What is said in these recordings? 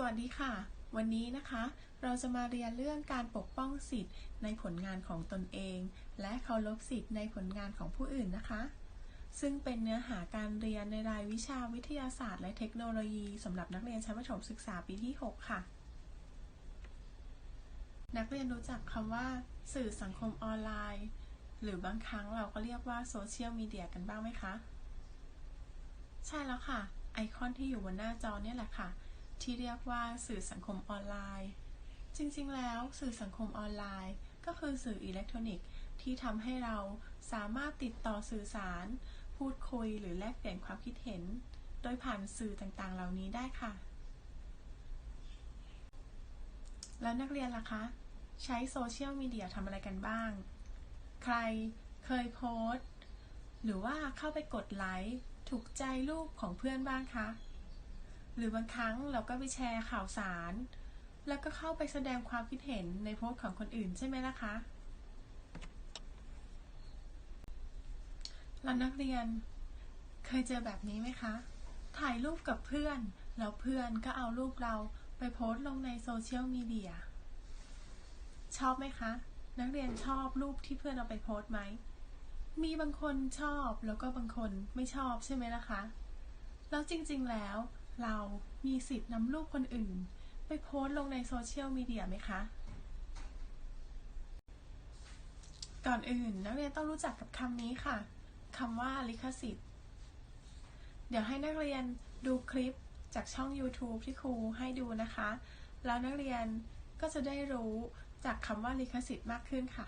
สวัสดีค่ะ วันนี้นะคะ เราจะมาเรียนเรื่องการปกป้องสิทธิ์ในผลงานของตนเอง และเคารพสิทธิ์ในผลงานของผู้อื่นนะคะ ซึ่งเป็นเนื้อหาการเรียนในรายวิชาวิทยาศาสตร์ และเทคโนโลยีสำหรับนักเรียนชั้นประถมศึกษาปีที่ 6 ค่ะ นักเรียนรู้จักคำว่า สื่อสังคมออนไลน์ หรือบางครั้งเราก็เรียกว่าโซเชียลมีเดียกันบ้างไหมคะ ใช่แล้วค่ะ ไอคอนที่อยู่บนหน้าจอเนี่ยแหละค่ะ ที่เรียกว่าสื่อสังคมออนไลน์ จริงๆ แล้วสื่อสังคมออนไลน์ ก็คือสื่ออิเล็กทรอนิกส์ที่ทำให้เราสามารถติดต่อสื่อสาร พูดคุยหรือแลกเปลี่ยนความคิดเห็น โดยผ่านสื่อต่างๆ เหล่านี้ได้ค่ะ แล้วนักเรียนล่ะคะ ใช้โซเชียลมีเดียทำอะไรกันบ้าง ใครเคยโพสต์ หรือว่าเข้าไปกดไลค์ถูกใจรูปของเพื่อนบ้างคะ หรือบางครั้งเราก็ไปแชร์ข่าวสาร แล้วก็เข้าไปแสดงความคิดเห็นในโพสต์ของคนอื่นใช่ไหมล่ะคะแล้วนักเรียนเคยเจอแบบนี้ไหมคะ ถ่ายรูปกับเพื่อน แล้วเพื่อนก็เอารูปเราไปโพสต์ลงในโซเชียลมีเดีย ชอบไหมคะ นักเรียนชอบรูปที่เพื่อนเอาไปโพสต์ไหม มีบางคนชอบแล้วก็บางคนไม่ชอบใช่ไหมล่ะคะ แล้วจริงๆแล้ว เรามีสิทธิ์นำรูปคนอื่น ไปโพสต์ลงในโซเชียลมีเดียไหมคะ ก่อนอื่นนักเรียนต้องรู้จักกับคำนี้ค่ะคำว่าลิขสิทธิ์ เดี๋ยวให้นักเรียนดูคลิปจากช่อง YouTube ที่ครูให้ดูนะคะ แล้วนักเรียนก็จะได้รู้จากคำว่าลิขสิทธิ์มากขึ้นค่ะ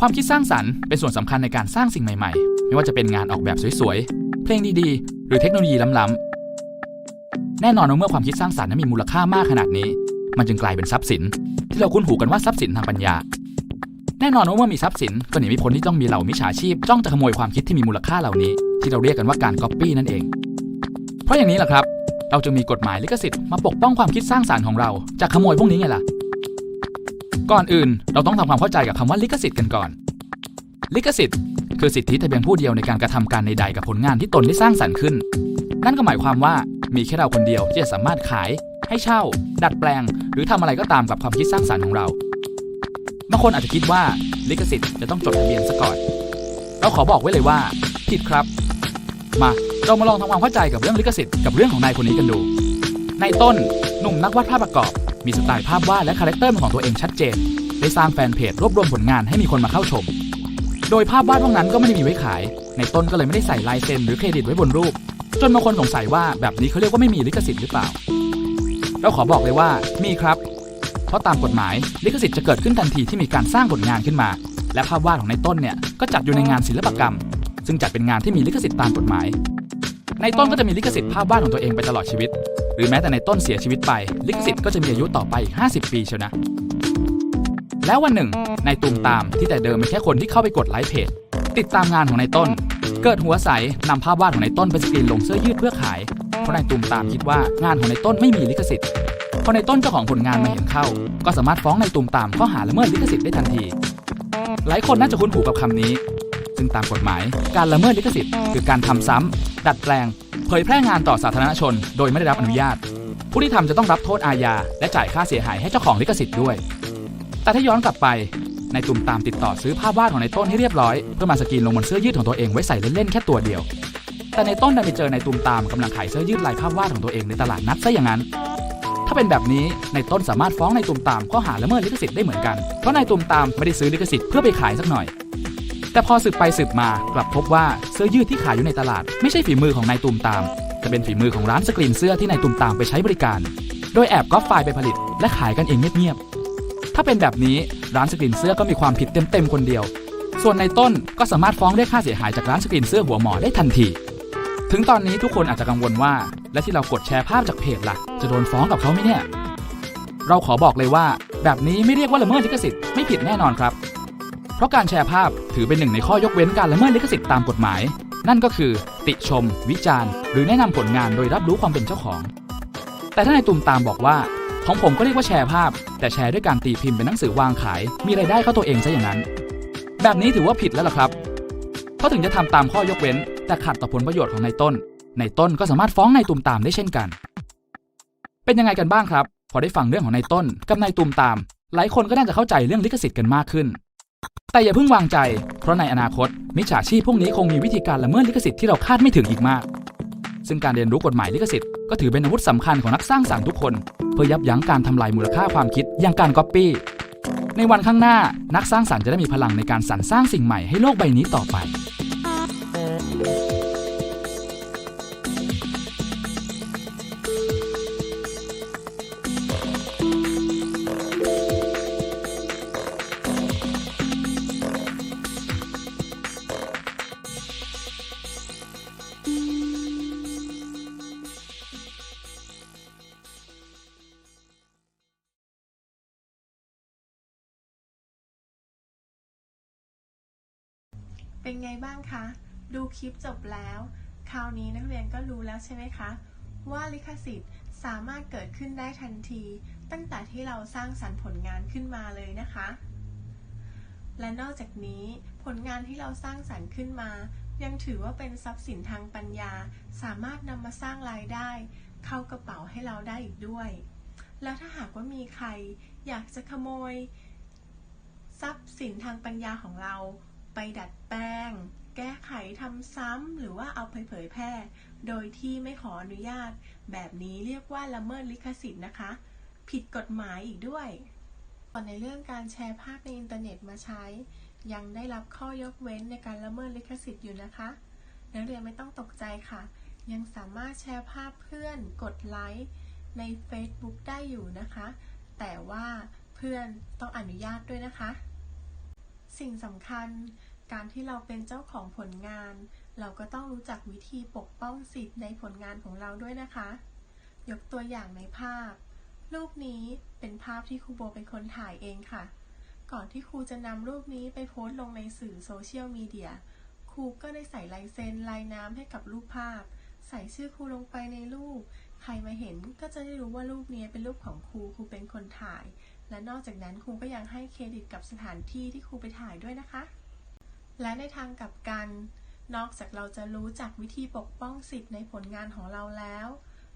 ความคิดสร้างสรรค์เป็นส่วนสำคัญในการสร้างสิ่งใหม่ๆ ไม่ว่าจะเป็นงานออกแบบสวยๆ เพลงดีๆ หรือเทคโนโลยีล้ำๆ แน่นอนว่าเมื่อความคิดสร้างสรรค์นั้นมีมูลค่ามากขนาดนี้ มันจึงกลายเป็นทรัพย์สิน ที่เราคุ้นหูกันว่าทรัพย์สินทางปัญญา แน่นอนว่าเมื่อมีทรัพย์สินก็หนีไม่พ้นที่ต้องมีเหล่ามิจฉาชีพจ้องจะขโมยความคิดที่มีมูลค่าเหล่านี้ ที่เราเรียกกันว่าการก๊อปปี้นั่นเอง เพราะอย่างนี้แหละครับ เราจึงมีกฎหมายลิขสิทธิ์มาปกป้องความคิดสร้างสรรค์ของเราจากขโมยพวกนี้ไงล่ะ ก่อนอื่น เราต้องทำความเข้าใจกับคำว่าลิขสิทธิ์กันก่อน ลิขสิทธิ์คือสิทธิแต่เพียงผู้เดียวในการกระทำการใดๆกับผลงานที่ตนได้สร้างสรรค์ขึ้น นั่นก็หมายความว่ามีแค่เราคนเดียวที่จะสามารถขาย ให้เช่า ดัดแปลง หรือทำอะไรก็ตามกับความคิดสร้างสรรค์ของเราบางคนอาจจะคิดว่าลิขสิทธิ์จะต้องจดทะเบียนซะก่อน เราขอบอกไว้เลยว่าผิดครับ มาเรามาลองทำความเข้าใจกับเรื่องลิขสิทธิ์กับเรื่องของนายคนนี้กันดู ในต้นหนุ่มนักวาดภาพประกอบ มีสไตล์ภาพวาดและคาแรคเตอร์ของตัวเองชัดเจน ได้สร้างแฟนเพจรวบรวมผลงานให้มีคนมาเข้าชม โดยภาพวาดพวกนั้นก็ไม่ได้มีไว้ขาย ในต้นก็เลยไม่ได้ใส่ลายเซ็นหรือเครดิตไว้บนรูป จนบางคนสงสัยว่าแบบนี้เขาเรียกว่าไม่มีลิขสิทธิ์หรือเปล่า เราขอบอกเลยว่ามีครับ เพราะตามกฎหมายลิขสิทธิ์จะเกิดขึ้นทันทีที่มีการสร้างผลงานขึ้นมา และภาพวาดของในต้นเนี่ยก็จัดอยู่ในงานศิลปกรรม ซึ่งจัดเป็นงานที่มีลิขสิทธิ์ตามกฎหมาย ในต้นก็จะมีลิขสิทธิ์ภาพวาดของตัวเองไปตลอดชีวิต หรือแม้แต่ในต้นเสียชีวิตไป ลิขสิทธิ์ก็จะมีอายุต่อไปอีก 50 ปีเชียวนะ แล้ววันหนึ่งนายตูมตามที่แต่เดิมเป็นแค่คนที่เข้าไปกดไลค์เพจติดตามงานของนายต้น เกิดหัวใสนำภาพวาดของนายต้นไปสกรีนลงเสื้อยืดเพื่อขาย เพราะนายตูมตามคิดว่างานของนายต้นไม่มีลิขสิทธิ์พอนายต้นเจ้าของผลงานมาเห็นเข้า ก็สามารถฟ้องนายตูมตามข้อหาละเมิดลิขสิทธิ์ได้ทันที หลายคนน่าจะคุ้นหูกับคำนี้ ซึ่งตามกฎหมาย การละเมิดลิขสิทธิ์คือการทำซ้ำดัดแปลง เผยแพร่งานต่อสาธารณชน โดยไม่ได้รับอนุญาต ผู้ที่ทำจะต้องรับโทษอาญา และจ่ายค่าเสียหายให้เจ้าของลิขสิทธิ์ด้วย แต่ถ้าย้อนกลับไปนายตุ่มตามติดต่อซื้อภาพวาดของนายต้นให้เรียบร้อย เพื่อมาสกรีนลงบนเสื้อยืดของตัวเองไว้ใส่เล่นๆแค่ตัวเดียว แต่ในต้นดันไปเจอนายตุ่มตามกำลังขายเสื้อยืดลายภาพวาดของตัวเองในตลาดนัดซะอย่างนั้น ถ้าเป็นแบบนี้นายต้นสามารถฟ้องนายตุ่มตามข้อหาละเมิดลิขสิทธิ์ได้เหมือนกันเพราะนายตุ่มตามไม่ได้ซื้อลิขสิทธิ์เพื่อไปขายสักหน่อย แต่พอสืบไปสืบมากลับพบว่าเสื้อยืดที่ขายอยู่ในตลาด ไม่ใช่ฝีมือของนายตุ่มตาม แต่เป็นฝีมือของร้านสกรีนเสื้อที่นายตุ่มตามไปใช้บริการ โดยแอบก๊อปไฟล์ไปผลิต และขายกันเองเงียบๆถ้าเป็นแบบนี้ร้านสกรีนเสื้อก็มีความผิดเต็มๆคนเดียว ส่วนในต้นก็สามารถฟ้องเรียกค่าเสียหายจากร้านสกรีนเสื้อหัวหมอได้ทันที ถึงตอนนี้ทุกคนอาจจะกังวลว่า และที่เรากดแชร์ภาพจากเพจล่ะ จะโดนฟ้องกับเขาไหมเนี่ยเราขอบอกเลยว่า แบบนี้ไม่เรียกว่าละเมิดลิขสิทธิ์ไม่ผิดแน่นอนครับ เพราะการแชร์ภาพถือเป็นหนึ่งในข้อยกเว้นการละเมิดลิขสิทธิ์ตามกฎหมาย นั่นก็คือ ติชม วิจารณ์ หรือแนะนำผลงานโดยรับรู้ความเป็นเจ้าของ แต่ถ้านายตุ่มตามบอกว่า ของผมก็เรียกว่าแชร์ภาพ แต่แชร์ด้วยการตีพิมพ์เป็นหนังสือวางขาย มีไรายได้เข้าตัวเองซะอย่างนั้น แบบนี้ถือว่าผิดแล้วล่ะครับเพราะถึงจะทำตามข้อยกเว้น แต่ขัดต่อผลประโยชน์ของนายต้นนายต้นก็สามารถฟ้องนายตูมตามได้เช่นกัน เป็นยังไงกันบ้างครับ พอได้ฟังเรื่องของนายต้นกับนายตูมตาม หลายคนก็น่าจะเข้าใจเรื่องลิขสิทธิ์กันมากขึ้น แต่อย่าเพิ่งวางใจ เพราะในอนาคต มิจฉาชีพพวกนี้คงมีวิธีการละเมิดลิขสิทธิ์ที่เราคาดไม่ถึงอีกมาก ซึ่งการเรียนรู้กฎหมายลิขสิทธิ์ก็ถือเป็นอาวุธสำคัญของนักสร้างสรรค์ทุกคน เพื่อยับยั้งการทำลายมูลค่าความคิดอย่างการก๊อปปี้ในวันข้างหน้านักสร้างสรรค์จะได้มีพลังในการสรรสร้างสิ่งใหม่ให้โลกใบนี้ต่อไป เป็นไงบ้างคะ ดูคลิปจบแล้ว คราวนี้นักเรียนก็รู้แล้วใช่ไหมคะ ว่าลิขสิทธิ์สามารถเกิดขึ้นได้ทันที ตั้งแต่ที่เราสร้างสรรค์ผลงานขึ้นมาเลยนะคะ และนอกจากนี้ผลงานที่เราสร้างสรรค์ขึ้นมา ยังถือว่าเป็นทรัพย์สินทางปัญญา สามารถนำมาสร้างรายได้ เข้ากระเป๋าให้เราได้อีกด้วย แล้วถ้าหากว่ามีใครอยากจะขโมย ทรัพย์สินทางปัญญาของเรา ไปดัดแปลง แก้ไขทำซ้ำหรือว่าเอาไปเผยแพร่ โดยที่ไม่ขออนุญาต แบบนี้เรียกว่าละเมิดลิขสิทธิ์นะคะ ผิดกฎหมายอีกด้วยส่วนในเรื่องการแชร์ภาพในอินเทอร์เน็ตมาใช้ ยังได้รับข้อยกเว้นในการละเมิดลิขสิทธิ์อยู่นะคะนักเรียนไม่ต้องตกใจค่ะ ยังสามารถแชร์ภาพเพื่อนกดไลค์ใน Facebook ได้อยู่นะคะ แต่ว่าเพื่อนต้องอนุญาตด้วยนะคะ สิ่งสำคัญ การที่เราเป็นเจ้าของผลงาน เราก็ต้องรู้จักวิธีปกป้องสิทธิ์ในผลงานของเราด้วยนะคะ ยกตัวอย่างในภาพ รูปนี้เป็นภาพที่ครูโบเป็นคนถ่ายเองค่ะ ก่อนที่ครูจะนำรูปนี้ไปโพสต์ลงในสื่อโซเชียลมีเดียครูก็ได้ใส่ลายเซ็นลายน้ำให้กับรูปภาพ ใส่ชื่อครูลงไปในรูป ใครมาเห็นก็จะได้รู้ว่ารูปนี้เป็นรูปของครูครูเป็นคนถ่าย และนอกจากนั้นครูก็ยังให้เครดิตกับสถานที่ที่ครูไปถ่ายด้วยนะคะ และในทางกลับกัน นอกจากเราจะรู้จักวิธีปกป้องสิทธิ์ในผลงานของเราแล้ว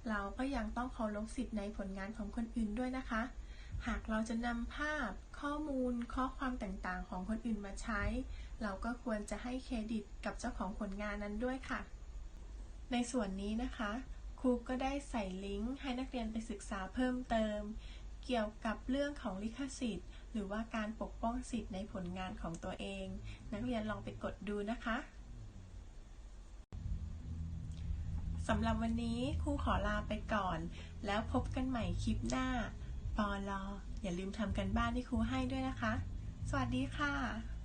เราก็ยังต้องเคารพสิทธิ์ในผลงานของคนอื่นด้วยนะคะ หากเราจะนำภาพ ข้อมูล ข้อความต่างๆ ของคนอื่นมาใช้ เราก็ควรจะให้เครดิตกับเจ้าของผลงานนั้นด้วยค่ะ ในส่วนนี้นะคะครูก็ได้ใส่ลิงก์ให้นักเรียนไปศึกษาเพิ่มเติม เกี่ยวกับเรื่องของลิขสิทธิ์ หรือว่าการปกป้องสิทธิ์ในผลงานของตัวเอง นักเรียนลองไปกดดูนะคะสำหรับวันนี้ครูขอลาไปก่อน แล้วพบกันใหม่คลิปหน้า ปอลออย่าลืมทำกันบ้านที่ครูให้ด้วยนะคะ สวัสดีค่ะ